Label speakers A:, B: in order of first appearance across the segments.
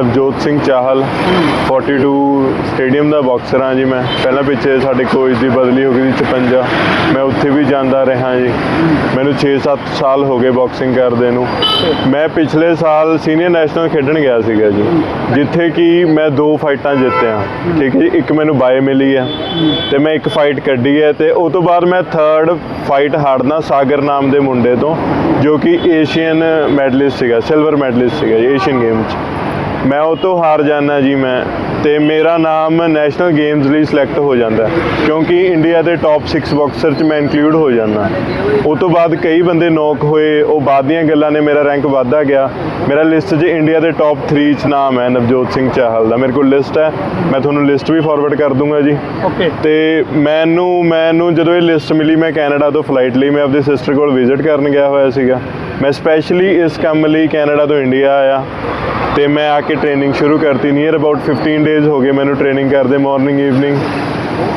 A: Navjot Singh Chahal 42 stadium ਦਾ boxer ਹਾਂ ਜੀ ਮੈਂ। ਪਹਿਲਾਂ ਪਿੱਛੇ ਸਾਡੇ ਕੋਚ ਦੀ ਬਦਲੀ ਹੋ ਗਈ ਸੀ 56 ਮੈਂ ਉੱਥੇ ਵੀ ਜਾਂਦਾ ਰਿਹਾ ਜੀ। ਮੈਨੂੰ 6-7 ਸਾਲ ਹੋ ਗਏ ਬਾਕਸਿੰਗ ਕਰਦੇ ਨੂੰ। ਮੈਂ ਪਿਛਲੇ ਸਾਲ ਸੀਨੀਅਰ ਨੈਸ਼ਨਲ ਖੇਡਣ ਗਿਆ ਸੀਗਾ ਜੀ। ਜਿੱਥੇ ਕਿ ਮੈਂ ਦੋ ਫਾਈਟਾਂ ਜਿੱਤਿਆ। ਠੀਕ ਹੈ ਜੀ, ਇੱਕ ਮੈਨੂੰ ਬਾਏ ਮਿਲੀ ਹੈ ਤੇ ਮੈਂ ਇੱਕ ਫਾਈਟ ਕੱਢੀ ਹੈ ਤੇ ਉਸ ਤੋਂ ਬਾਅਦ ਮੈਂ ਥਰਡ ਫਾਈਟ ਹਾਰਨਾ ਸਾਗਰ ਨਾਮ ਦੇ ਮੁੰਡੇ ਤੋਂ, ਜੋ ਕਿ ਏਸ਼ੀਅਨ ਮੈਡਲਿਸਟ ਸੀਗਾ ਸਿਲਵਰ ਮੈਡਲਿਸਟ ਸੀਗਾ ਜੀ ਏਸ਼ੀਅਨ ਗੇਮ 'ਚ। ਮੈਂ ਉਹ ਤੋਂ ਹਾਰ ਜਾਣਾ ਜੀ ਮੈਂ ਤੇ ਮੇਰਾ ਨਾਮ ਨੈਸ਼ਨਲ ਗੇਮਸ ਲਈ ਸਿਲੈਕਟ ਹੋ ਜਾਂਦਾ ਕਿਉਂਕਿ ਇੰਡੀਆ ਦੇ ਟੌਪ 6 ਬਾਕਸਰ 'ਚ ਮੈਂ ਇਨਕਲੂਡ ਹੋ ਜਾਂਦਾ ਉਹ ਤੋਂ ਬਾਅਦ ਕਈ ਬੰਦੇ ਨੌਕ ਹੋਏ ਉਹ ਬਾਅਦ ਦੀਆਂ ਗੱਲਾਂ ਨੇ ਮੇਰਾ ਰੈਂਕ ਵਧਦਾ ਗਿਆ। ਮੇਰਾ ਲਿਸਟ 'ਚ ਇੰਡੀਆ ਦੇ ਟੌਪ 3 'ਚ ਨਾਮ ਹੈ ਨਵਜੋਤ ਸਿੰਘ ਚਾਹਲ ਦਾ। ਮੇਰੇ ਕੋਲ ਲਿਸਟ ਹੈ। ਮੈਂ ਤੁਹਾਨੂੰ ਲਿਸਟ ਵੀ ਫਾਰਵਰਡ ਕਰ ਦੂੰਗਾ ਜੀ।
B: ਓਕੇ
A: ਤੇ ਮੈਨੂੰ ਮੈਨੂੰ ਜਦੋਂ ਇਹ ਲਿਸਟ ਮਿਲੀ ਮੈਂ ਕੈਨੇਡਾ ਤੋਂ ਫਲਾਈਟ ਲਈ ਮੈਂ ਆਪਣੀ ਸਿਸਟਰ ਕੋਲ ਵਿਜ਼ਿਟ ਕਰਨ ਗਿਆ ਹੋਇਆ ਸੀਗਾ। ਮੈਂ ਸਪੈਸ਼ਲੀ ਇਸ ਕੰਮ ਲਈ ਕੈਨੇਡਾ ਤੋਂ ਇੰਡੀਆ ਆਇਆ। ਤੇ ਮੈਂ ਆ ਕੇ ਟ੍ਰੇਨਿੰਗ ਸ਼ੁਰੂ ਕਰਤੀ ਨੀਅਰ ਅਬਾਊਟ 15 ਡੇਜ਼ ਹੋ ਗਏ ਮੈਨੂੰ ਟ੍ਰੇਨਿੰਗ ਕਰਦੇ ਮਾਰਨਿੰਗ ਈਵਨਿੰਗ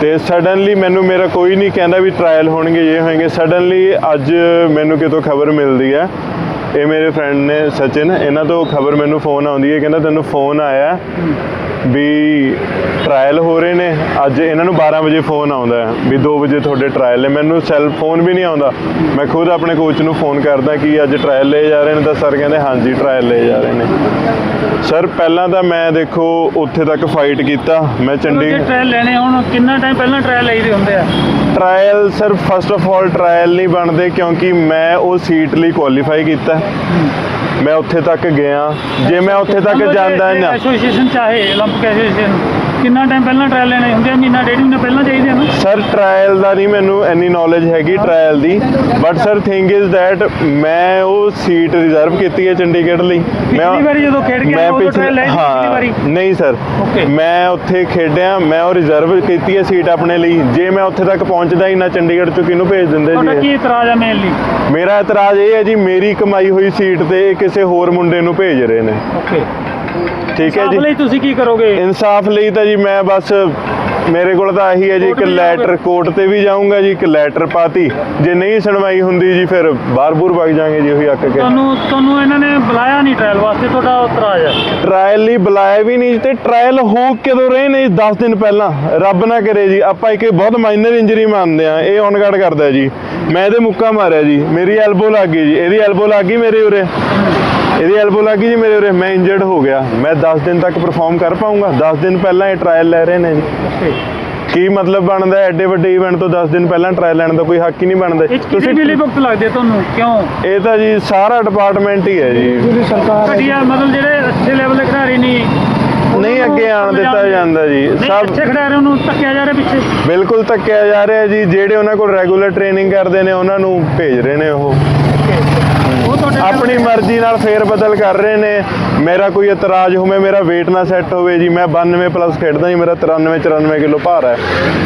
A: ਤੇ ਸਡਨਲੀ ਮੈਨੂੰ ਮੇਰਾ ਕੋਈ ਨਹੀਂ ਕਹਿੰਦਾ ਵੀ ਟ੍ਰਾਇਲ ਹੋਣਗੇ, ਇਹ ਹੋਣਗੇ। ਸਡਨਲੀ ਅੱਜ ਮੈਨੂੰ ਕਿਤੋਂ ਖਬਰ ਮਿਲਦੀ ਹੈ, ਇਹ ਮੇਰੇ ਫਰੈਂਡ ਨੇ, ਸਚਿਨ, ਇਹਨਾਂ ਤੋਂ ਖਬਰ ਮੈਨੂੰ ਫੋਨ ਆਉਂਦੀ ਹੈ, ਕਹਿੰਦਾ ਤੈਨੂੰ ਫੋਨ ਆਇਆ ਵੀ ਟ੍ਰਾਇਲ ਹੋ ਰਹੇ ਨੇ। ਅੱਜ ਇਹਨਾਂ ਨੂੰ 12 ਵਜੇ ਫੋਨ ਆਉਂਦਾ ਹੈ ਵੀ 2 ਵਜੇ ਤੁਹਾਡੇ ਟ੍ਰਾਇਲ ਨੇ। ਮੈਨੂੰ ਸੈੱਲ ਫੋਨ ਵੀ ਨਹੀਂ ਆਉਂਦਾ। ਮੈਂ ਖੁਦ ਆਪਣੇ ਕੋਚ ਨੂੰ ਫੋਨ ਕਰਦਾ ਕਿ ਅੱਜ ਟ੍ਰਾਇਲ ਲਏ ਜਾ ਰਹੇ ਨੇ ਤਾਂ ਸਰ ਕਹਿੰਦੇ ਹਾਂਜੀ ਟ੍ਰਾਇਲ ਲਏ ਜਾ ਰਹੇ ਨੇ। ਸਰ ਪਹਿਲਾਂ ਤਾਂ ਮੈਂ ਦੇਖੋ ਉੱਥੇ ਤੱਕ ਫਾਈਟ ਕੀਤਾ। ਮੈਂ ਚੰਡੀਗੜ੍ਹ
B: ਟ੍ਰਾਇਲ ਲੈਣੇ ਹੁਣ ਕਿੰਨਾ ਟਾਈਮ ਪਹਿਲਾਂ ਟ੍ਰਾਇਲ ਲਈਦੇ ਹੁੰਦੇ ਆ?
A: Trial sir first of all trial ਨਹੀਂ ਬਣਦੇ ਕਿਉਂਕਿ ਮੈਂ ਉਹ ਸੀਟ ਲਈ ਕੁਆਲੀਫਾਈ ਕੀਤਾ। ਮੈਂ ਉੱਥੇ ਤੱਕ ਗਿਆ ਜੇ ਮੈਂ ਉੱਥੇ ਤੱਕ ਜਾਂਦਾ ਨਾ
B: ਐਸੋਸੀਏਸ਼ਨ ਚਾਹੇ 올림픽 ਐਸੋਸੀਏਸ਼ਨ ਕਿੰਨਾ ਟਾਈਮ ਪਹਿਲਾਂ ਟ੍ਰਾਇਲ ਲੈਣੇ ਹੁੰਦੇ ਆ? ਮਹੀਨਾ ਡੇਢ ਮਹੀਨਾ ਪਹਿਲਾਂ ਚਾਹੀਦੇ ਆ ਨਾ?
A: ਸਰ ਟ੍ਰਾਇਲ ਦਾ ਨਹੀਂ ਮੈਨੂੰ ਇੰਨੀ ਨੌਲੇਜ ਹੈਗੀ trial the. But sir thing is that ਮੈਂ ਉਹ ਸੀਟ ਰਿਜ਼ਰਵ ਕੀਤੀ ਹੈ ਚੰਡੀਗੜ੍ਹ ਲਈ।
B: ਪਿਛਲੀ ਵਾਰੀ ਜਦੋਂ ਖੇਡ ਕੇ ਆਏ, ਉਦੋਂ trial ਲਈ ਪਿਛਲੀ ਵਾਰੀ?
A: ਹਾਂ ਨਹੀਂ ਸਰ. ਮੈਂ ਉੱਥੇ ਖੇਡਿਆ ਮੈਂ ਉਹ ਰਿਜ਼ਰਵ ਕੀਤੀ ਹੈ ਸੀਟ ਆਪਣੇ ਲਈ। ਜੇ ਮੈਂ ਉੱਥੇ ਤੱਕ ਪਹੁੰਚਦਾ ਹੀ ਨਾ ਚੰਡੀਗੜ੍ਹ ਤੋਂ ਕਿਹਨੂੰ ਭੇਜ ਦਿੰਦੇ
B: ਤੁਹਾਡਾ
A: ਜੀ
B: ਕੀ ਇਤਰਾਜ਼ ਆ ਮੇਨਲੀ
A: ਮੇਰਾ ਇਤਰਾਜ਼ ਇਹ ਹੈ ਜੀ ਮੇਰੀ ਕਮਾਈ ਹੋਈ ਸੀਟ ਤੇ ਕਿਸੇ ਹੋਰ ਮੁੰਡੇ ਨੂੰ ਭੇਜ ਰਹੇ ਨੇ।
B: ਓਕੇ
A: ਠੀਕ ਹੈ ਜੀ।
B: ਲਈ ਤੁਸੀਂ ਕੀ ਕਰੋਗੇ?
A: ਇਨਸਾਫ ਲਈ ਤਾਂ ਜੀ ਮੈਂ ਬਸ ਮੇਰੇ ਕੋਲ ਤਾਂ ਆਹੀ ਹੈ ਜੀ ਇੱਕ ਲੈਟਰ? ਕੋਰਟ ਤੇ ਵੀ ਜਾਊਂਗਾ ਜੀ ਇੱਕ ਲੈਟਰ ਪਾਤੀ। ਜੇ ਨਹੀਂ ਸੁਣਵਾਈ ਹੁੰਦੀ ਜੀ ਫਿਰ ਬਾਹਰ-ਬੂਰ ਵਗ ਜਾਾਂਗੇ ਜੀ ਉਹੀ ਅੱਕ ਕੇ।
B: ਤੁਹਾਨੂੰ ਤੁਹਾਨੂੰ ਇਹਨਾਂ ਨੇ ਬੁਲਾਇਆ ਨਹੀਂ ਟ੍ਰਾਇਲ ਵਾਸਤੇ? ਤੁਹਾਡਾ ਇਤਰਾਜ਼ ਆ
A: ਟ੍ਰਾਇਲ ਲਈ ਬੁਲਾਇਆ ਵੀ ਨਹੀਂ ਤੇ ਟ੍ਰਾਇਲ ਹੋ ਕਦੋਂ ਰਹੇ ਨੇ 10 ਦਿਨ ਪਹਿਲਾਂ? ਰੱਬ ਨਾ ਕਰੇ ਜੀ ਆਪਾਂ ਇੱਕ ਬਹੁਤ ਮਾਈਨਰ ਇੰਜਰੀ ਮੰਨਦੇ ਆ ਇਹ ਔਨ ਗਾਰਡ ਕਰਦਾ ਜੀ। ਮੈਂ ਇਹਦੇ ਮੁੱਕਾ ਮਾਰਿਆ ਜੀ ਮੇਰੀ ਐਲਬੋ ਲੱਗ ਗਈ ਜੀ ਇਹਦੀ ਐਲਬੋ ਲੱਗ ਗਈ ਮੇਰੇ ਉਰੇ। ਇਹਦੀ ਐਲਬੋ ਲੱਗ ਗਈ ਜੀ ਮੇਰੇ ਉਰੇ ਮੈਂ ਇੰਜਰਡ ਹੋ ਗਿਆ। ਮੈਂ 10 ਦਿਨ ਤੱਕ ਪਰਫਾਰਮ ਕਰ ਪਾਉਂਗਾ 10 ਦਿਨ ਪਹਿਲਾਂ ਇਹ ਟ੍ਰਾਇਲ ਲੈ ਰਹੇ ਨੇ ਜੀ। ਕੀ ਮਤਲਬ ਬਣਦਾ ਹੈ? ਐਡੇ ਵੱਡੇ ਇਵੈਂਟ ਤੋਂ 10 ਦਿਨ ਪਹਿਲਾਂ ਟ੍ਰਾਇਲ ਲੈਣ ਦਾ ਕੋਈ ਹੱਕ ਹੀ ਨਹੀਂ ਬਣਦਾ।
B: ਕਿਹਦੀ ਮਿਲੀ ਭੁਗਤ ਲੱਗਦੀ ਤੁਹਾਨੂੰ? ਕਿਉਂ?
A: ਇਹ ਤਾਂ ਜੀ ਸਾਰਾ ਡਿਪਾਰਟਮੈਂਟ ਹੀ ਹੈ ਜੀ।
C: ਜਿਹੜੀ ਸਰਕਾਰ
B: ਘਟੀਆ ਮਤਲਬ ਜਿਹੜੇ ਅੱਛੇ ਲੈਵਲ ਦੇ ਖਿਡਾਰੀ ਨਹੀਂ
A: ਨਹੀਂ ਅੱਗੇ ਆਣ ਦਿੱਤਾ ਜਾਂਦਾ ਜੀ।
B: ਸਭ ਅੱਛੇ ਖਿਡਾਰੀਆਂ ਨੂੰ ਧੱਕਿਆ ਜਾ ਰਿਹਾ ਪਿੱਛੇ।
A: ਬਿਲਕੁਲ ਧੱਕਿਆ ਜਾ ਰਿਹਾ ਜੀ। ਜਿਹੜੇ ਉਹਨਾਂ ਕੋਲ ਰੈਗੂਲਰ ਟ੍ਰੇਨਿੰਗ ਕਰਦੇ ਨੇ ਉਹਨਾਂ ਨੂੰ ਭੇਜ ਰਹੇ ਨੇ ਉਹ। ਆਪਣੀ ਮਰਜ਼ੀ ਨਾਲ ਫੇਰ ਬਦਲ ਕਰ ਰਹੇ ਨੇ। ਮੇਰਾ ਕੋਈ ਇਤਰਾਜ਼ ਹੋਵੇ ਮੇਰਾ weight ਨਾ ਸੈੱਟ ਹੋਵੇ ਜੀ। ਮੈਂ 92 ਪਲੱਸ ਖੇਡਦਾ ਜੀ ਮੇਰਾ 93 94 ਕਿਲੋ ਭਾਰ ਹੈ।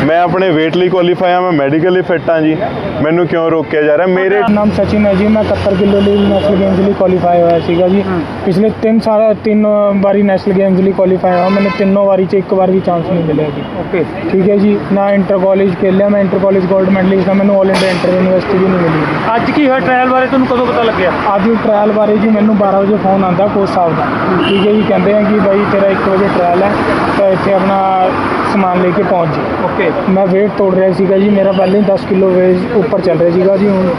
A: ਮੈਂ ਆਪਣੇ weight ਲਈ ਕੁਆਲੀਫਾਈ ਆ ਮੈਂ ਮੈਡੀਕਲੀ ਫਿੱਟ ਹਾਂ ਜੀ। ਮੈਨੂੰ ਕਿਉਂ ਰੋਕਿਆ ਜਾ ਰਿਹਾ? ਮੇਰੇ
C: ਨਾਮ ਸਚਿਨ ਹੈ ਜੀ। ਮੈਂ 71 ਕਿਲੋ ਲਈ ਨੈਸ਼ਨਲ ਗੇਮਸ ਲਈ ਕੁਆਲੀਫਾਈ ਹੋਇਆ ਸੀਗਾ ਜੀ। ਪਿਛਲੇ 3 ਸਾਲ ਤਿੰਨ ਵਾਰੀ ਨੈਸ਼ਨਲ ਗੇਮਸ ਲਈ ਕੁਆਲੀਫਾਈ ਹੋਇਆ। ਮੈਨੂੰ ਤਿੰਨੋਂ ਵਾਰੀ ਚ ਇੱਕ ਵਾਰ ਵੀ ਚਾਂਸ ਨਹੀਂ ਮਿਲਿਆ ਜੀ।
B: ਓਕੇ
C: ਠੀਕ ਹੈ ਜੀ। ਨਾ ਇੰਟਰ ਕਾਲਜ ਖੇਲਿਆ ਮੈਂ ਇੰਟਰ ਕਾਲਜ 골ਡ ਮੈਡਲਿਸਟ ਮੈਨੂੰ 올 ਇੰਡੀਆ ਇੰਟਰ ਯੂਨੀਵਰਸਿਟੀ ਵੀ ਨਹੀਂ ਮਿਲੀ
B: ਅੱਜ ਕੀ ਹੋਇਆ? ਟ੍ਰਾਇਲ ਬਾਰੇ ਤੁਹਾਨੂੰ ਕਦੋਂ ਪਤਾ ਲੱਗਿਆ?
C: ਅੱਜ ਟ੍ਰਾਇਲ ਬਾਰੇ ਜੀ ਮੈਨੂੰ 12 ਵਜੇ ਫੋਨ ਆਂਦਾ ਕੋਚ ਸਾਹਿਬ ਦਾ। ਠੀਕ ਹੈ ਜੀ ਕਹਿੰਦੇ ਆ ਕਿ ਬਾਈ ਤੇਰਾ 1 ਵਜੇ ਟ੍ਰਾਇਲ ਹੈ ਤਾਂ ਇੱਥੇ ਆਪਣਾ ਸਮਾਨ ਲੈ ਕੇ ਪਹੁੰਚ ਜੀ।
B: ਓਕੇ
C: ਮੈਂ weight ਤੋੜ ਰਿਹਾ ਸੀਗਾ ਜੀ ਮੇਰਾ ਪਹਿਲਾਂ ਹੀ 10 ਕਿਲੋ ਵੇਟ ਉੱਪਰ ਚੱਲ ਰਿਹਾ ਸੀਗਾ ਜੀ ਹੁਣ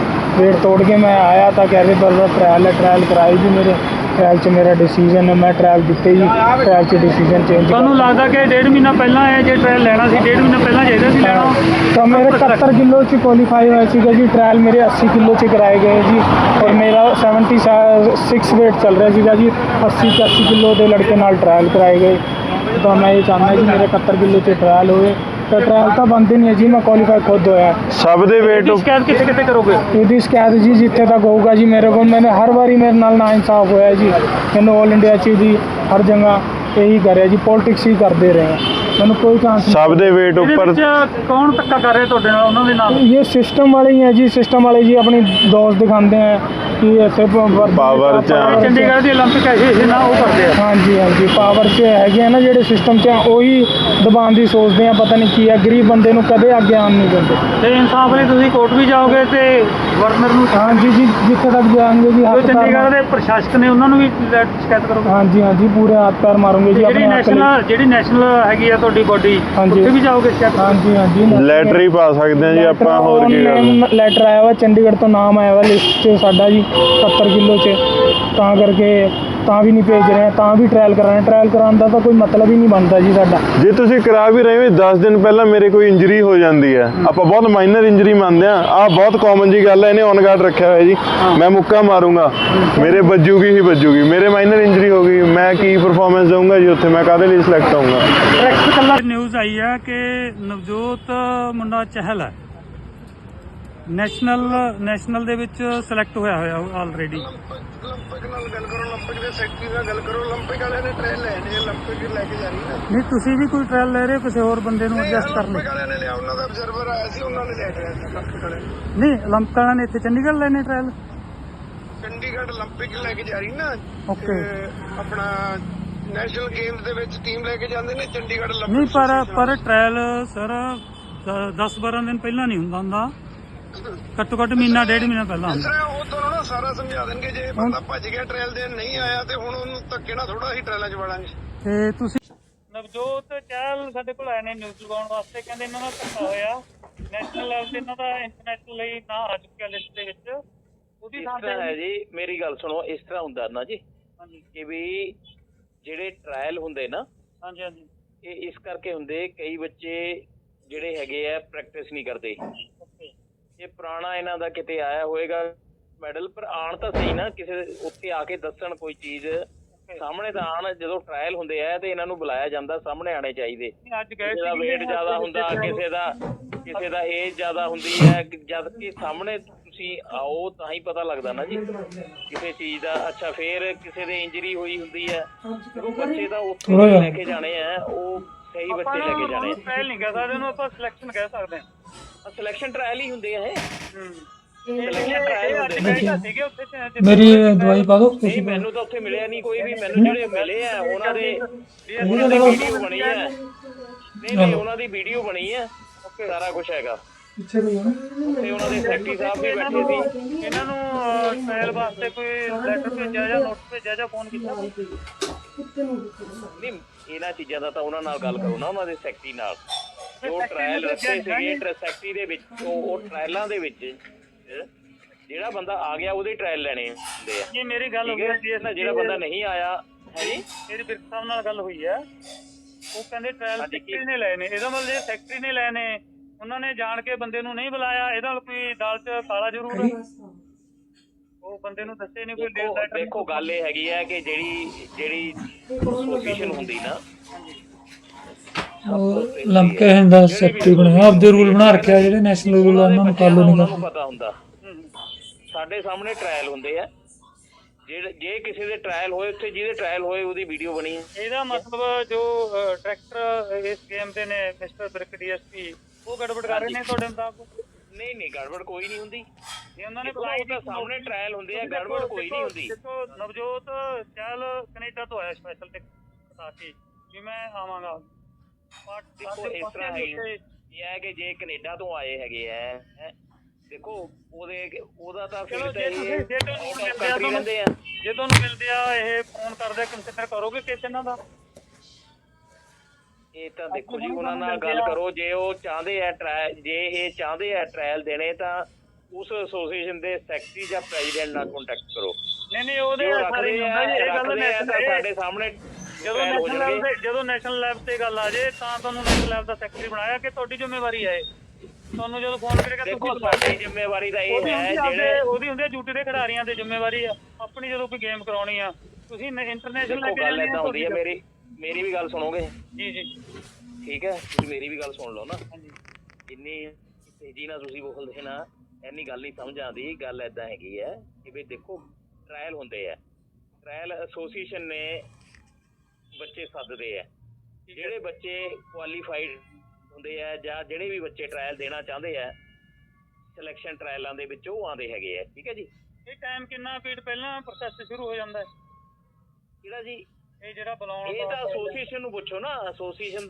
C: weight ਤੋੜ ਕੇ ਮੈਂ ਆਇਆ ਤਾਂ ਕਹਿੰਦੇ ਬਰਬਰ ਟ੍ਰਾਇਲ ਹੈ ਟ੍ਰਾਇਲ ਕਰਾਈ ਜੀ ਮੇਰੇ। ਟ੍ਰਾਇਲ 'ਚ ਮੇਰਾ ਡਿਸੀਜਨ ਹੈ ਮੈਂ ਟ੍ਰਾਇਲ ਦਿੱਤੇ ਜੀ ਟ੍ਰਾਇਲ 'ਚ ਡਿਸੀਜਨ ਚੇਂਜ
B: ਤੁਹਾਨੂੰ ਲੱਗਦਾ ਕਿ ਡੇਢ ਮਹੀਨਾ ਪਹਿਲਾਂ ਇਹ ਜੇ ਟ੍ਰਾਇਲ ਲੈਣਾ ਸੀ ਡੇਢ ਮਹੀਨਾ ਪਹਿਲਾਂ ਚਾਹੀਦਾ ਸੀ ਲੈਣਾ?
C: ਤਾਂ ਮੇਰੇ 71 ਕਿਲੋ 'ਚ ਕੁਆਲੀਫਾਈ ਹੋਇਆ ਸੀਗਾ ਜੀ ਟ੍ਰਾਇਲ ਮੇਰੇ 80 ਕਿਲੋ 'ਚ ਕਰਾਏ ਗਏ ਜੀ। ਔਰ ਮੇਰਾ 76 weight ਚੱਲ ਰਿਹਾ ਸੀਗਾ ਜੀ 80 ਤੇ 80 ਕਿਲੋ ਦੇ ਲੜਕੇ ਨਾਲ ਟ੍ਰਾਇਲ ਕਰਾਏ ਗਏ। ਤਾਂ ਮੈਂ ਇਹ ਚਾਹੁੰਦਾ ਜੀ ਮੇਰੇ 71 ਕਿਲੋ 'ਚ ਟ੍ਰਾਇਲ ਤਾਂ ਟ੍ਰਾਇਲ ਤਾਂ ਬੰਦ ਹੀ ਨਹੀਂ ਹੈ ਜੀ ਮੈਂ ਕੁਆਲੀਫਾਈ ਖੁਦ ਹੋਇਆ
A: ਸਭ ਦੇ
B: ਇਹਦੀ ਸ਼ਿਕਾਇਤ ਕਿੱਥੇ ਕਿੱਥੇ ਕਰੋਗੇ?
C: ਇਹਦੀ ਸ਼ਿਕਾਇਤ ਜੀ ਜਿੱਥੇ ਤੱਕ ਹੋਊਗਾ ਜੀ ਮੇਰੇ ਕੋਲ ਮੈंने ਹਰ ਵਾਰੀ ਮੇਰੇ ਨਾਲ ਨਾ ਇਨਸਾਫ ਹੋਇਆ ਜੀ। ਮੈਨੂੰ 올 ਇੰਡੀਆ ਚ ਵੀ ਹਰ ਜਗ੍ਹਾ ਇਹੀ ਕਰਿਆ ਜੀ ਪੋਲਿਟਿਕਸ ਹੀ ਕਰਦੇ ਰਹੇ ਮੈਨੂੰ ਕੋਈ ਚਾਂਸ
A: ਸਭ ਦੇ weight
B: ਇਹਦੇ
A: ਉੱਪਰ
B: ਵਿੱਚ ਕੌਣ ਧੱਕਾ ਕਰ ਰਿਹਾ ਤੁਹਾਡੇ ਨਾਲ ਉਹਨਾਂ ਦੇ ਨਾਲ
C: ये सिस्टम वाले ही हैं जी सिस्टम वाले जी अपनी दोस्त दिखाते हैं कि ऐसे प-
A: Power
C: power
A: ਚ ਆ।
C: ਚ-
B: ਚੰਡੀਗੜ੍ਹ ਦੀ 올림픽 ਐਸੋਸੀਏਸ਼ਨ ਆ ਉਹ ਕਰਦੇ ਆ
C: ਹਾਂਜੀ ਹਾਂਜੀ ਪਾਵਰ 'ਚ ਹੈਗੇ ਆ ਨਾ ਜਿਹੜੇ ਸਿਸਟਮ 'ਚ ਆ, ਉਹੀ ਦਬਾਉਣ ਦੀ ਸੋਚਦੇ ਆ ਪਤਾ ਨਹੀਂ ਕੀ ਆ ਗਰੀਬ ਬੰਦੇ ਨੂੰ ਕਦੇ ਅੱਗੇ ਆਉਣ ਨਹੀਂ ਦਿੰਦੇ
B: ਤੇ ਇਨਸਾਫ ਲਈ ਤੁਸੀਂ ਕੋਰਟ ਵੀ ਜਾਓਗੇ ਤੇ ਗਵਰਨਰ ਨੂੰ
C: ਹਾਂਜੀ ਜੀ ਜਿੱਥੇ ਤੱਕ ਜਾਣਗੇ ਜੀ
B: ਜੋ
C: ਹੱਥ ਪੈਰ
B: ਚੰਡੀਗੜ੍ਹ
C: ਮਾਰ-
B: ਦੇ ਪ੍ਰਸ਼ਾਸਕ ਨੇ ਉਹਨਾਂ ਨੂੰ ਵੀ ਲੈ- ਸ਼ਿਕਾਇਤ ਕਰੋਗੇ
C: ਹਾਂਜੀ ਹਾਂਜੀ ਪੂਰੇ ਹੱਥ ਪੈਰ ਮਾਰੂੰਗੇ ਜੀ
B: ਜਿਹੜੀ
C: ਆਪਣੇ ਹੱਕ ਲਈ
B: ਨੈਸ਼ਨਲ ਜਿਹੜੀ ਨੈਸ਼ਨਲ ਹੈਗੀ ਆ ਤੁਹਾਡੀ ਬੋਡੀ
C: ਹਾਂਜੀ।
B: ਉੱਥੇ ਵੀ ਜਾਓਗੇ ਕਰੋਗੇ?
C: ਹਾਂਜੀ ਹਾਂਜੀ।
A: ਲੈਟਰ ਹੀ ਪਾ ਸਕਦੇ ਹਾਂ ਜੀ ਆਪਾਂ ਹੋਰ ਕੀ ਕਰਦੇ
C: ਲੈਟਰ ਆਇਆ ਵਾ ਚੰਡੀਗੜ੍ਹ ਤੋਂ ਨਾਮ ਆਇਆ ਵਾ ਲਿਸਟ 'ਚ ਸਾਡਾ ਜੀ 70 ਕਿਲੋ 'ਚ। ਤਾਂ ਕਰਕੇ ਤਾਂ ਵੀ ਨਹੀਂ ਭੇਜ ਰਹੇ ਤਾਂ ਵੀ ਟ੍ਰਾਇਲ ਕਰਾ ਰਹੇ ਟ੍ਰਾਇਲ ਕਰਾਉਣ ਦਾ ਤਾਂ ਕੋਈ ਮਤਲਬ ਹੀ ਨਹੀਂ ਬਣਦਾ ਜੀ ਸਾਡਾ।
A: ਜੇ ਤੁਸੀਂ ਕਰਾ ਵੀ ਰਹੇ ਹੋ 10 ਦਿਨ ਪਹਿਲਾਂ ਮੇਰੇ ਕੋਈ ਇੰਜਰੀ ਹੋ ਜਾਂਦੀ ਹੈ। ਆਪਾਂ ਬਹੁਤ ਮਾਈਨਰ ਇੰਜਰੀ ਮੰਨਦੇ ਆ ਆਹ ਬਹੁਤ ਕਾਮਨ ਜੀ ਗੱਲ ਹੈ ਇਹਨੇ ਔਨ ਗਾਰਡ ਰੱਖਿਆ ਹੋਇਆ ਜੀ। ਮੈਂ ਮੁੱਕਾ ਮਾਰੂੰਗਾ। ਮੇਰੇ ਵੱਜੂਗੀ ਹੀ ਵੱਜੂਗੀ। ਮੇਰੇ ਮਾਈਨਰ ਇੰਜਰੀ ਹੋ ਗਈ ਮੈਂ ਕੀ ਪਰਫਾਰਮੈਂਸ ਦਊਂਗਾ? ਉੱਥੇ ਮੈਂ ਕਾਹਦੇ ਲਈ ਸਿਲੈਕਟ ਹੋਊਂਗਾ
B: ਟਰੈਕਸ ਕੱਲਾ ਨਿਊਜ਼ ਆਈ ਹੈ ਕਿ ਨਵਜੋਤ ਮੁੰਡਾ ਚਹਿਲ ਹੈ ਨੈਸ਼ਨਲ ਨੈਸ਼ਨਲ ਦੇ ਵਿੱਚ ਸਿਲੈਕਟ ਹੋਇਆ ਹੋਇਆ ਆਲਰੇਡੀ
D: 올림픽 ਨਾਲ ਗੱਲ ਕਰੋ 올림픽 ਦੇ ਸੈਕਟਰੀ ਨਾਲ ਗੱਲ ਕਰੋ 올림픽 ਵਾਲਿਆਂ ਨੇ ਟ੍ਰੇਨ ਲੈਣੀ ਹੈ 올림픽 ਲੈ ਕੇ ਜਾਣੀ ਹੈ
B: ਨਹੀਂ ਤੁਸੀਂ ਵੀ ਕੋਈ ਟ੍ਰਾਇਲ ਲੈ ਰਹੇ ਹੋ ਕਿਸੇ ਹੋਰ ਬੰਦੇ ਨੂੰ ਐਡਜਸਟ ਕਰਨ ਲਈ
D: 올림픽 ਵਾਲਿਆਂ ਨੇ ਲਿਆ ਉਹਨਾਂ ਦਾ ਅਬਜ਼ਰਵਰ ਆਇਆ ਸੀ ਉਹਨਾਂ ਨੇ ਲੈ ਕੇ ਆਇਆ 올림픽 ਵਾਲੇ
B: ਨਹੀਂ 올림픽 ਵਾਲਿਆਂ ਨੇ ਇੱਥੇ ਚੰਡੀਗੜ੍ਹ ਲੈਣੇ ਟ੍ਰਾਇਲ
D: ਚੰਡੀਗੜ੍ਹ 올림픽 ਲੈ ਕੇ ਜਾ ਰਹੀ ਨਾ
B: ਓਕੇ
D: ਤੇ ਆਪਣਾ ਨੈਸ਼ਨਲ ਗੇਮਸ ਦੇ ਵਿੱਚ ਟੀਮ ਲੈ ਕੇ ਜਾਂਦੇ ਨੇ ਚੰਡੀਗੜ੍ਹ ਲੱਭ
B: ਨਹੀਂ ਪਰ ਪਰ ਟ੍ਰਾਇਲ ਸਰ 10 12 ਦਿਨ ਪਹਿਲਾਂ ਨਹੀਂ ਹੁੰਦਾ ਹੁੰਦਾ। ਘੱਟੋ ਘੱਟ ਮਹੀਨਾ ਡੇਢ ਮਹੀਨਾ ਪਹਿਲਾਂ ਹੁੰਦਾ।
D: ਉਹ ਤੁਹਾਨੂੰ ਨਾ ਸਾਰਾ ਸਮਝਾ ਦੇਣਗੇ ਜੇ ਬੰਦਾ ਭੱਜ ਗਿਆ ਟ੍ਰਾਇਲ ਦੇ ਨਹੀਂ ਆਇਆ ਤੇ ਹੁਣ ਉਹਨੂੰ ਧੱਕੇ ਨਾਲ ਥੋੜਾ ਹੀ ਟ੍ਰਾਇਲਾਂ 'ਚ ਵੜਾਂਗੇ।
B: ਤੇ ਤੁਸੀਂ ਨਵਜੋਤ ਚਹਿਲ ਸਾਡੇ ਕੋਲ ਆਏ ਨੇ ਨਿਊਜ਼ ਲਗਾਉਣ ਵਾਸਤੇ। ਕਹਿੰਦੇ ਇਹਨਾਂ ਦਾ ਧੱਕਾ ਹੋਇਆ। ਨੈਸ਼ਨਲ ਲੈਵਲ ਤੇ ਇਹਨਾਂ ਦਾ ਇੰਟਰਨੈਸ਼ਨਲ ਲਈ ਨਾ ਆ ਚੁੱਕਿਆ ਲਿਸਟ ਦੇ ਵਿੱਚ। ਉਹਦੀ ਥਾਂ
E: ਜੀ ਮੇਰੀ ਗੱਲ ਸੁਣੋ ਇਸ ਤਰ੍ਹਾਂ ਹੁੰਦਾ ਨਾ ਜੀ ਕਿ ਵੀ ਜਿਹੜੇ ਟ੍ਰਾਇਲ ਹੁੰਦੇ ਨਾ
B: ਹਾਂਜੀ ਹਾਂਜੀ।
E: ਇਹ ਇਸ ਕਰਕੇ ਹੁੰਦੇ ਕਈ ਬੱਚੇ ਜਿਹੜੇ ਹੈਗੇ ਆ ਪ੍ਰੈਕਟਿਸ ਨਹੀਂ ਕਰਦੇ। ਇਹ ਪੁਰਾਣਾ ਇਹਨਾਂ ਦਾ ਕਿਤੇ ਆਇਆ ਹੋਏਗਾ ਮੈਡਲ ਪਰ ਆਣ ਤਾਂ ਸਹੀ ਨਾ ਕਿਸੇ ਉੱਥੇ ਆ ਕੇ ਦੱਸਣ ਕੋਈ ਚੀਜ਼। ਸਾਹਮਣੇ ਤਾਂ ਆਣ ਜਦੋਂ ਟ੍ਰਾਇਲ ਹੁੰਦੇ ਆ ਤੇ ਇਹਨਾਂ ਨੂੰ ਬੁਲਾਇਆ ਜਾਂਦਾ ਸਾਹਮਣੇ ਆਣੇ ਚਾਹੀਦੇ।
B: ਅੱਜ ਗਏ
E: weight ਜ਼ਿਆਦਾ ਹੁੰਦਾ ਕਿਸੇ ਦਾ ਕਿਸੇ ਦਾ ਏਜ ਜ਼ਿਆਦਾ ਹੁੰਦੀ ਹੈ ਜਦ ਕਿ ਸਾਹਮਣੇ ਤੁਸੀਂ ਆਓ ਤਾਂ ਹੀ ਪਤਾ ਲੱਗਦਾ ਨਾ ਜੀ। ਕਿਸੇ ਚੀਜ਼ ਦਾ ਅੱਛਾ ਫੇਰ ਕਿਸੇ ਦੇ ਇੰਜਰੀ ਹੋਈ ਹੁੰਦੀ ਹੈ। ਉਹ ਬੱਚੇ ਤਾਂ ਉੱਥੇ ਹੀ ਲੈ ਕੇ ਜਾਣੇ ਆ ਉਹ ਸਹੀ ਬੱਚੇ ਲੈ ਕੇ ਜਾਣੇ
B: ਟ੍ਰਾਇਲ ਨਹੀਂ ਕਹਿ ਸਕਦੇ ਉਹਨੂੰ ਆਪਾਂ ਸਿਲੈਕਸ਼ਨ ਕਹਿ ਸਕਦੇ
E: ਆ ਸਿਲੈਕਸ਼ਨ ਟ੍ਰਾਇਲ ਹੀ ਹੁੰਦੇ ਆ ਇਹ।
B: ਹਾਂ।
F: ਮੇਰੀ ਦਵਾਈ ਪਾ ਦਿਓ
E: ਨਹੀਂ ਮੈਨੂੰ ਤਾਂ ਉੱਥੇ ਮਿਲਿਆ ਨਹੀਂ ਕੋਈ ਵੀ ਮੈਨੂੰ ਜਿਹੜੇ ਮਿਲੇ ਆ ਉਹਨਾਂ ਦੇ ਉਹਨਾਂ ਦੀ ਵੀਡੀਓ ਬਣੀ ਹੈ ਨਹੀਂ ਨਹੀਂ ਉਹਨਾਂ ਦੀ ਵੀਡੀਓ ਬਣੀ ਹੈ ਸਾਰਾ ਕੁਝ ਹੈਗਾ।
F: ਪਿੱਛੇ ਕੋਈ ਹੋਣਾ?
E: ਉੱਥੇ ਉਹਨਾਂ ਦੇ ਸੈਕਟਰੀ ਸਾਹਿਬ ਵੀ ਬੈਠੇ ਸੀ।
B: ਇਹਨਾਂ ਨੂੰ ਟ੍ਰਾਇਲ ਵਾਸਤੇ ਕੋਈ ਲੈਟਰ ਭੇਜਿਆ ਜਾਂ ਨੋਟ ਭੇਜਿਆ ਜਾਂ ਫੋਨ ਕੀਤਾ
E: ਨਹੀਂ ਇਹਨਾਂ ਚੀਜ਼ਾਂ ਦਾ ਤਾਂ ਉਹਨਾਂ ਨਾਲ ਗੱਲ ਕਰੋ ਨਾ ਉਹਨਾਂ ਦੇ ਸੈਕਟਰੀ ਨਾਲ। ਜੋ ਟ੍ਰਾਇਲ ਰੱਖੇ ਸੀਗੇ ਟਰ- ਸੈਕਟਰੀ ਦੇ ਵਿੱਚ ਉਹ ਟ੍ਰਾਇਲਾਂ ਦੇ ਵਿੱਚ ਜਿਹੜਾ ਬੰਦਾ ਆ ਗਿਆ ਉਹਦੇ ਟ੍ਰਾਇਲ ਲੈਣੇ ਹੁੰਦੇ ਆ।
B: ਜੀ ਮੇਰੀ ਗੱਲ
E: ਹੈ?
B: ਹੈ
E: ਨਾ ਜਿਹੜਾ ਬੰਦਾ ਨਹੀਂ ਆਇਆ ਹੈ ਜੀ
B: ਮੇਰੀ ਬਿਰਕ ਸਾਹਿਬ ਨਾਲ ਗੱਲ ਹੋਈ ਹੈ। ਉਹ ਕਹਿੰਦੇ ਟ੍ਰਾਇਲ ਸੈਕਟਰੀ ਨੇ ਨੇ ਇਹਦਾ ਮਤਲਬ ਜੇ ਸੈਕਟਰੀ ਨੇ ਨੇ ਉਹਨਾਂ ਨੇ ਜਾਣ ਕੇ ਬੰਦੇ ਨੂੰ ਨਹੀਂ ਬੁਲਾਇਆ ਇਹਦਾ ਕੋਈ ਦਾਲ ਚ ਕਾਲਾ ਜ਼ਰੂਰ ਹੈ ਉਹ ਬੰਦੇ ਨੂੰ ਦੱਸੇ ਨਹੀਂ ਕੋਈ
E: ਦੇਖੋ
B: ਲੈਟਰ
E: ਦੇਖੋ ਗੱਲ ਇਹ ਹੈਗੀ ਹੈ ਕਿ ਜਿਹੜੀ ਜਿਹੜੀ ਐਸੋਸੀਏਸ਼ਨ ਹੁੰਦੀ ਨਾ
F: ਉਹ ਲੰਕੇ ਦਾ ਸੈਕਟਰੀ ਬਣਿਆ ਆਪਦੇ ਰੂਲ ਬਣਾ ਰੱਖਿਆ ਜਿਹੜੇ ਨੈਸ਼ਨਲ ਰੂਲ ਆ ਉਹਨਾਂ ਨੂੰ ਫਾਲੋ ਨਹੀਂ ਕਰਦੇ
E: ਪਤਾ ਹੁੰਦਾ। ਸਾਡੇ ਸਾਹਮਣੇ ਟ੍ਰਾਇਲ ਹੁੰਦੇ ਆ। ਜਿਹੜੇ ਜੇ ਕਿਸੇ ਦੇ ਟ੍ਰਾਇਲ ਹੋਏ ਉੱਥੇ ਜਿਹਦੇ ਟ੍ਰਾਇਲ ਹੋਏ ਉਹਦੀ ਵੀਡੀਓ ਬਣੀ ਹੈ।
B: ਇਹਦਾ ਮਤਲਬ ਜੋ ਡਾਇਰੈਕਟਰ ਇਸ ਗੇਮ ਦੇ ਨੇ ਮਿਸਟਰ ਬਿਰਕ ਡੀਐਸਪੀ ਉਹ ਗੜਬੜ ਕਰ ਰਹੇ ਨੇ ਤੁਹਾਡੇ ਮੁਤਾਬਕ?
E: ਨਹੀਂ ਨਹੀਂ ਗੜਬੜ ਕੋਈ ਨਹੀਂ ਹੁੰਦੀ।
B: ਜੇ ਉਹਨਾਂ ਨੇ
E: ਉਹ ਤਾਂ ਸਾਹਮਣੇ ਟ੍ਰਾਇਲ ਹੁੰਦੇ ਆ ਗੜਬੜ ਕੋਈ ਨਹੀਂ ਹੁੰਦੀ।
B: ਦੇਖੋ ਨਵਜੋਤ ਚੱਲ ਕੈਨੇਡਾ ਤੋਂ ਆਇਆ ਸਪੈਸ਼ਲ ਤੇ ਬਤਾ ਕੇ ਮੈਂ ਆਵਾਂਗਾ। ਪਰ
E: ਦੇਖੋ ਇਸ ਤਰ੍ਹਾਂ ਹੈ ਇਹ ਹੈ ਕਿ ਜੇ ਕੈਨੇਡਾ ਤੋਂ ਆਏ ਹੈਗੇ ਆ ਦੇਖੋ ਉਹਦੇ ਉਹਦਾ ਤਾਂ ਫਿਰ ਤਾਂ ਇਹ
B: ਜੇ ਤੁਹਾਨੂੰ ਮਿਲਦੇ ਆ ਤੁਹਾਨੂੰ ਜੇ ਤੁਹਾਨੂੰ ਮਿਲਦੇ ਆ ਇਹ ਫੋਨ ਕਰਦੇ ਕੰਸੀਡਰ ਕਰੋਗੇ ਕਿਸ ਇਹਨਾਂ ਦਾ?
E: ਇਹ ਤਾਂ ਦੇਖੋ ਜੀ ਉਹਨਾਂ ਨਾਲ ਗੱਲ ਕਰੋ ਜੇ ਉਹ ਚਾਹੁੰਦੇ ਆ ਟਰਾਇਲ ਜੇ ਇਹ ਚਾਹੁੰਦੇ ਆ ਟ੍ਰਾਇਲ ਦੇਣੇ ਤਾਂ ਉਸ ਐਸੋਸੀਏਸ਼ਨ ਦੇ ਸੈਕਟਰੀ ਜਾਂ ਪ੍ਰੈਜ਼ੀਡੈਂਟ ਨਾਲ ਕੰਟੈਕਟ ਕਰੋ।
B: ਨਹੀਂ ਨਹੀਂ ਉਹਦੇ ਸਾਰੇ ਹੁੰਦਾ ਜੀ ਇਹ ਗੱਲ national-
E: ਸਾਡੇ ਸਾਹਮਣੇ
B: ਜਦੋਂ
E: ਹੋ
B: ਨੈਸ਼ਨਲ ਲੈਵਲ ਤੇ ਜਦੋਂ ਨੈਸ਼ਨਲ ਲੈਵਲ ਤੇ ਗੱਲ ਆ ਜੇ ਤਾਂ ਤੁਹਾਨੂੰ ਨੈਸ਼ਨਲ ਲੈਵਲ ਦਾ ਸੈਕਟਰੀ ਬਣਾਇਆ ਕਿ ਤੁਹਾਡੀ ਜ਼ਿੰਮੇਵਾਰੀ ਹੈ ਤੁਹਾਨੂੰ ਜਦੋਂ ਫੋਨ ਕਰੇਗਾ ਤੁਸੀਂ
E: ਸਾਡੀ ਜ਼ਿੰਮੇਵਾਰੀ ਤਾਂ ਇਹ ਹੈ ਜਿਹੜੇ
B: ਉਹਦੀ ਹੁੰਦੀ ਆ ਡਿਊਟੀ ਦੇ ਖਿਡਾਰੀਆਂ ਦੀ ਜ਼ਿੰਮੇਵਾਰੀ ਆ। ਆਪਣੀ ਜਦੋਂ ਕੋਈ ਗੇਮ ਕਰਾਉਣੀ ਆ ਤੁਸੀਂ ਇੰਟਰਨੈਸ਼ਨਲ
E: ਗੱਲ ਏਦਾਂ ਹੁੰਦੀ ਹੈ ਮੇਰੀ। ਮੇਰੀ ਵੀ ਗੱਲ ਸੁਣੋਗੇ?
B: ਜੀ ਜੀ।
E: ਠੀਕ ਹੈ? ਤੁਸੀਂ ਮੇਰੀ ਵੀ ਗੱਲ ਸੁਣ ਲਓ ਨਾ।
B: ਹਾਂਜੀ।
E: ਇੰਨੀ ਤੇਜ਼ੀ ਨਾਲ ਤੁਸੀਂ ਬੋਲਦੇ ਨਾ ਐਨੀ ਗੱਲ ਨਹੀਂ ਸਮਝ ਆਉਂਦੀ ਗੱਲ ਐਦਾਂ ਹੈਗੀ ਹੈ ਕਿ ਵੀ ਦੇਖੋ ਟ੍ਰਾਇਲ ਹੁੰਦੇ ਆ। ਟ੍ਰਾਇਲ ਐਸੋਸੀਏਸ਼ਨ ਨੇ ਬੱਚੇ ਸੱਦਦੇ ਆ। ਜਿਹੜੇ ਬੱਚੇ ਕੁਆਲੀਫਾਈਡ ਹੁੰਦੇ ਆ ਜਾਂ ਜਿਹੜੇ ਵੀ ਬੱਚੇ ਟ੍ਰਾਇਲ ਦੇਣਾ ਚਾਹੁੰਦੇ ਆ ਸਿਲੈਕਸ਼ਨ ਟ੍ਰਾਇਲਾਂ ਦੇ ਵਿੱਚ ਉਹ ਆਉਂਦੇ ਹੈਗੇ ਆ। ਠੀਕ ਹੈ ਜੀ?
B: ਇਹ ਟਾਈਮ ਕਿੰਨਾ ਪੀੜ ਪਹਿਲਾਂ ਪ੍ਰੋਸੈਸ ਸ਼ੁਰੂ ਹੋ ਜਾਂਦਾ ਹੈ?
E: ਕਿਹੜਾ ਜੀ?
B: ਇਹ ਜਿਹੜਾ ਬੁਲਾਉਣ
E: ਇਹ ਤਾਂ ਐਸੋਸੀਏਸ਼ਨ ਨੂੰ ਪੁੱਛੋ ਨਾ ਐਸੋਸੀਏਸ਼ਨ